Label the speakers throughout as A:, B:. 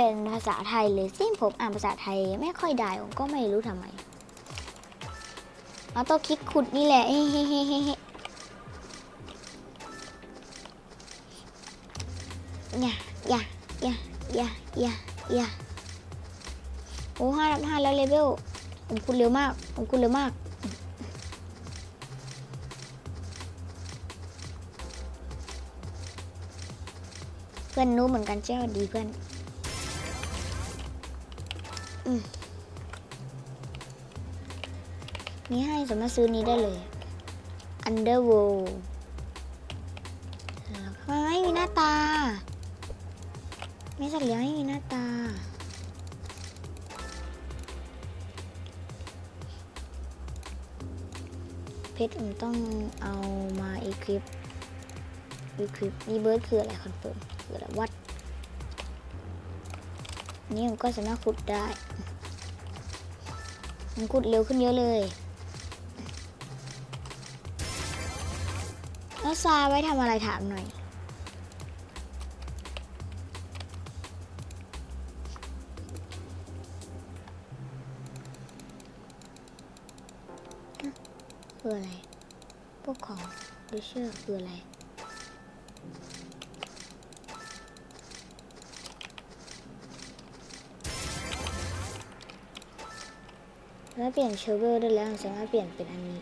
A: เป็นภาษาไทยเลยซึ่งผมอ่านภาษาไทยไม่ค่อยได้ผมก็ไม่รู้ทำไมเอาต้องคลิกขุดนี่แหละเฮ้เฮ้เฮ้เฮ้เฮ้อย่าอย่าอย่าอย่าอย่าอย่าโอ้ห้าห้าแล้วเลเวลผมคุณเร็วมากผมคุณเร็วมากเพื่อนรู้เหมือนกันเจ้าดีเพื่อน อืมมีให้สามารถซื้อนี้ได้เลย Underworld แล้วก็ไม่มีหน้าตา ไม่สัตว์เลี้ยงไม่มีหน้าตา เพชรผมต้องเอามาอีคลิปอีคลิปนี่เบิร์ดคืออะไรคอนเฟิร์มคืออะไรวัด นี่ผมก็สามารถขุดได้ มันขุดเร็วขึ้นเยอะเลยแล้วทราไว้ทำอะไรถามหน่อย คืออะไร พวกของดิเชอร์คืออะไร แล้วเปลี่ยนเชเวลได้แล้วสามารถเปลี่ยนเป็นอันนี้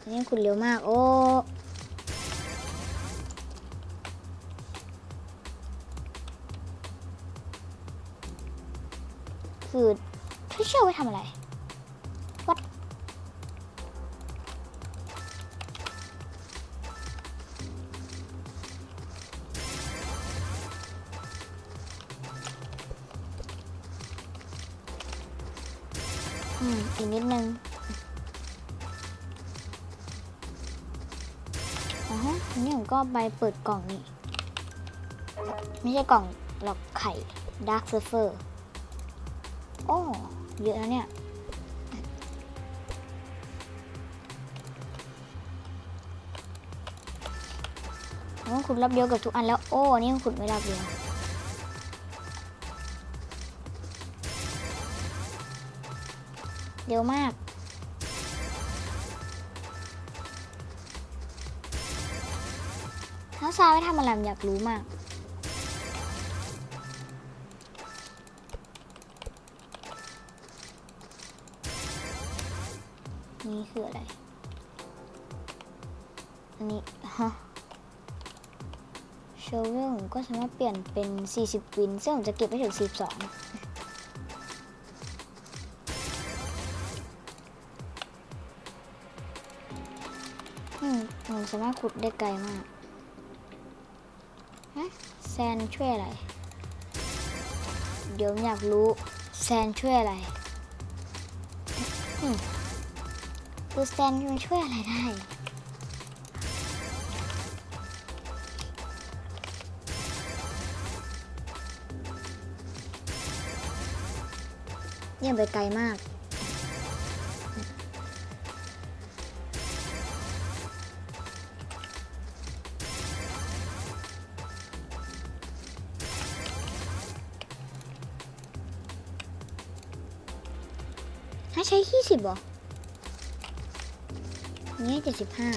A: อันนี้คุณเร็วมาก โอ้คือพี่เชื่อไว้ทำอะไร อีกนิดนึงอ๋อฮะอันนี้ผมก็ไปเปิดกล่องนี่ ไม่ใช่กล่องหรอกไข่ Dark Surfer โอ้ เยอะนะเนี่ยโอ้ขุดรับเดียวกับทุกอันแล้ว โอ้ นี่ขุดไม่รับเดียว เร็วมากแล้วซายไว้ทำอะไรอยากรู้มากนี่คืออะไร อันนี้ ฮะโชเวลผมก็สามารถเปลี่ยนเป็น 40 วิน ซึ่งผมจะเก็บไว้ถึง 42 อืมผมสามารถขุดได้ไกลมากฮะแซนช่วยอะไร เดี๋ยวผมอยากรู้แซนช่วยอะไรอืมคือแซนมันช่วยอะไรได้เยี่ยไปไกลมาก สิบหรอนี่เจ็ดสิบห้า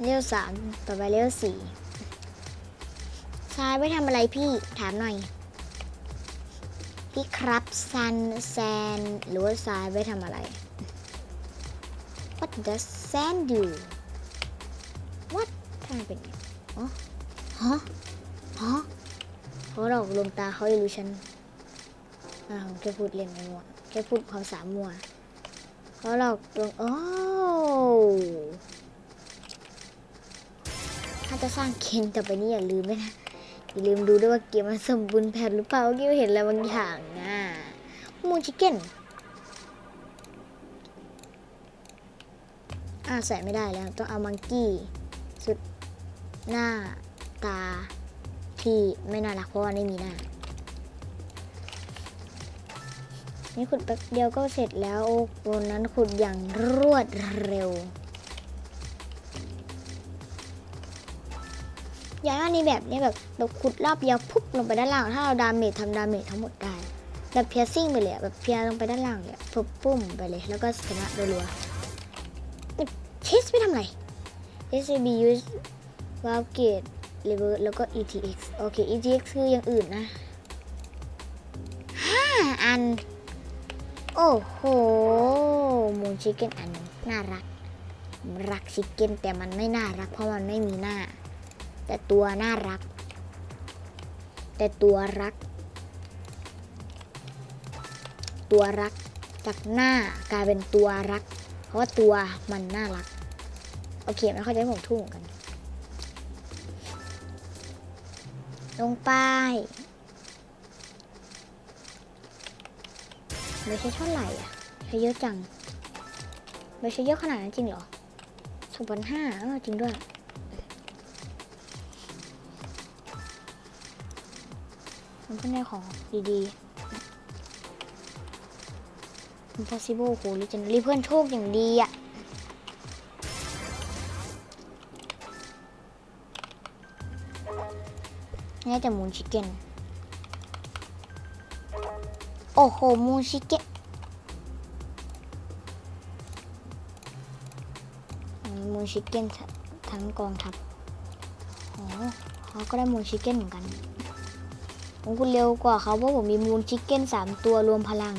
A: เลเวสามต่อไปเลเวสี่ทรายไว้ทำอะไรพี่ถามหน่อย พี่ครับซันแซนหรือว่าทรายไว้ทำอะไร What does sand do What ทำไมเป็นอย่างนี้อ๋อฮะฮะ เขาหลอกลวงตาเขาอิลูชันอ่าผมแค่พูดเล่นไปมั่วแค่พูดภาษามั่วเขาหลอกลวงโอ้ถ้าจะสร้างเกมต่อไปนี้อย่าลืมด้วยนะอย่าลืมดูด้วยว่าเกมมันสมบูรณ์แบบหรือเปล่าเมื่อกี้เห็นอะไรบางอย่างอะมูชิเก้นอ่าใส่ไม่ได้แล้วต้องเอามังกี้สุดหน้าตา ที่ไม่น่ารักเพราะว่าไม่มีหน้า นี่ขุดแป๊บเดียวก็เสร็จแล้วโบนนั้นขุดอย่างรวดเร็ว อย่างว่านี้แบบนี้แบบเราขุดรอบเดียวปุ๊บลงไปด้านล่าง ถ้าเราดาเมจทำดาเมจทั้งหมดได้แบบเพียซิ่งไปเลยแบบเพียลงไปด้านล่างเลยปุ๊บปุ้มไปเลย แล้วก็ชนะรัวๆเทสไม่ทำไร SCB use วาลเกต e lever แล้วก็ ETX โอเค ETX คืออย่างอื่นนะห้าอัน โอ้โหมูนชิคเก้นอันนึงน่ารัก รักชิคเก้นแต่มันไม่น่ารักเพราะมันไม่มีหน้า แต่ตัวน่ารัก แต่ตัวรัก ตัวรักจากหน้ากลายเป็นตัวรัก เพราะว่าตัวมันน่ารัก โอเคไม่เข้าใจผมทุ่งกัน ลงไป ไม่ใช่เท่าไหร่อะใช้เยอะจัง ไม่ใช่เยอะขนาดนั้นจริงเหรอสองพันห้าเออจริงด้วยมันเป็นในของดีๆ impossible โห legendary เพื่อนโชคอย่างดีอะ นี่แต่มูนชิคเก้น โอ้โห มูนชิคเก้นมูนชิคเก้นทั้งกองทัพโอ้เขาก็ได้มูนชิคเก้นเหมือนกัน ผมคุณเร็วกว่าเขาเพราะผมมีมูนชิคเก้นสามตัวรวมพลัง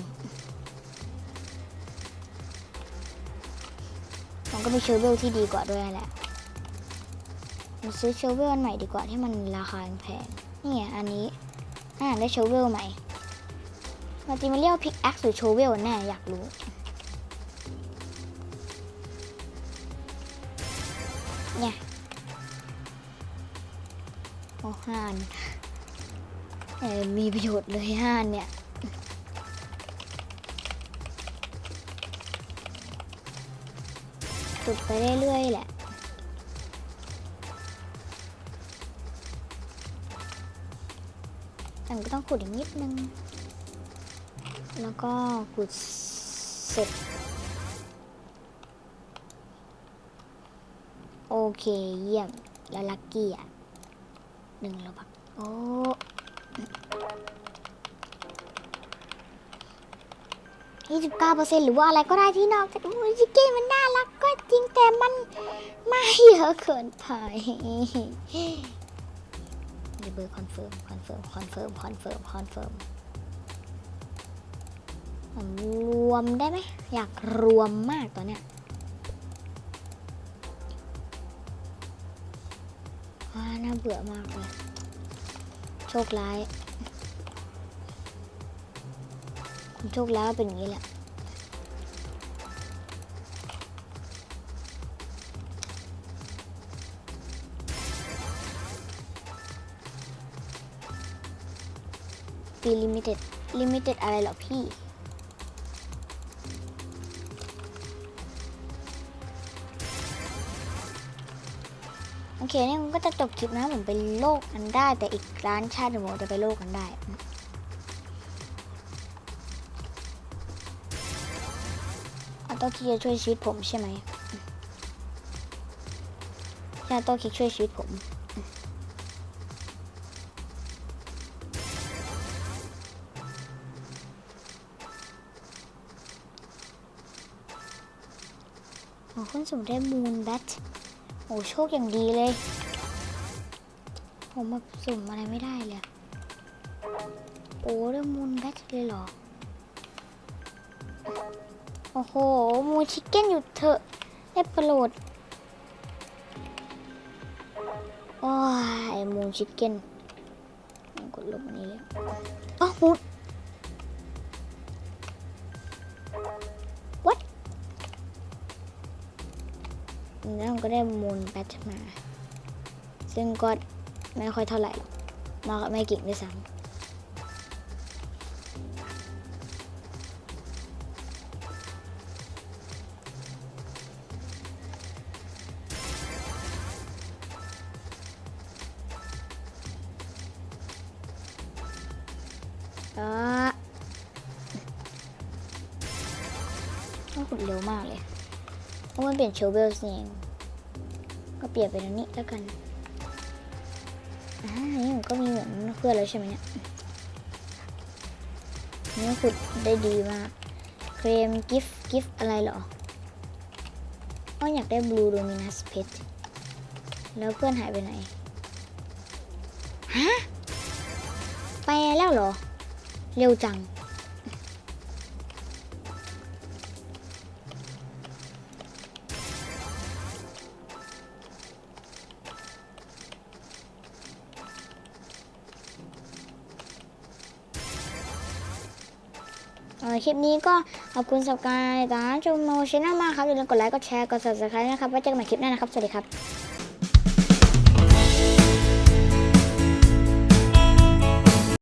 A: ผมก็มีเชอร์เวลที่ดีกว่าด้วยแหละ ผมซื้อเชลเวลอันใหม่ดีกว่าที่มันราคาแพง นี่อันนี้อ่าได้เชลเวลใหม่มาจริงมันเรียกว่พิกแอคหรือเชลเวลแน่อยากรู้เนี่ยโอ้ห้านเออมีประโยชน์เลยห้านเนี่ยตุดไปเรื่อยๆแหละ แต่มันก็ต้องขุดอีกนิดนึง แล้วก็ขุดเสร็จ โอเคเยี่ยม แล้วลักกี้อะหนึ่งแล้วบักโอ้ยี่สิบเก้าเปอร์เซ็นต์หรือว่าอะไรก็ได้ที่นอกจากจิเก้มันน่ารักก็จริงแต่มันไม่เยอะเกินไป เดี๋ยวเบอร์คอนเฟิร์มคอนเฟิร์มคอนเฟิร์มคอนเฟิร์มคอนเฟิร์มรวมได้ไหมอยากรวมมากตอนเนี้ยอ่าน่าเบื่อมากเลยโชคร้ายคุณโชคร้ายเป็นอย่างนี้แหละีลิมิเต็ดลิมิเต็ดอะไรหรอพี่ โอเคนี่มันก็จะจบคลิปนะผมไปโลกกันได้ แต่อีกร้านชาติหนึ่งผมจะไปโลกกันได้ออโตคิกจะช่วยชีวิตผมใช่ไหมใช่ออโตคิกช่วยชีวิตผม โอ้คุณสุ่มได้มูนแบทโอ้โชคอย่างดีเลย ผมแบบสุ่มอะไรไม่ได้เลยอะโอ้ได้มูนแบทเลยเหรอ โอ้โห มูนชิคเก้นอยู่เถอะ ได้โปรดโอ้ยมูนชิคเก้นกดลบอันนี้เลยอ๋อมูน แล้วมันก็ได้มูลแบทมา ซึ่งก็ไม่ค่อยเท่าไหร่หรอกมากไม่เก่งด้วยซ้ำเออขุดเร็วมากเลย เพราะมันเปลี่ยนเชลเวลเองก็เปลี่ยนเป็นอันนี้แล้วกันอ่านี่ผมก็มีเหมือนเพื่อนแล้วใช่ไหมเนี่ยนี่ขุดได้ดีมาก เครมกิฟต์กิฟต์อะไรเหรออ้อยากได้บลูโดมินัสเพชรแล้วเพื่อนหายไปไหน ฮะ ไปแล้วเหรอ เร็วจัง คลิปนี้ก็ขอบคุณสำหรับการติดตามชมโมชแนลมากครับอย่าลืมกดไลค์กดแชร์กด subscribe นะครับไว้เจอกันใหม่คลิปหน้านะครับ สวัสดีครับ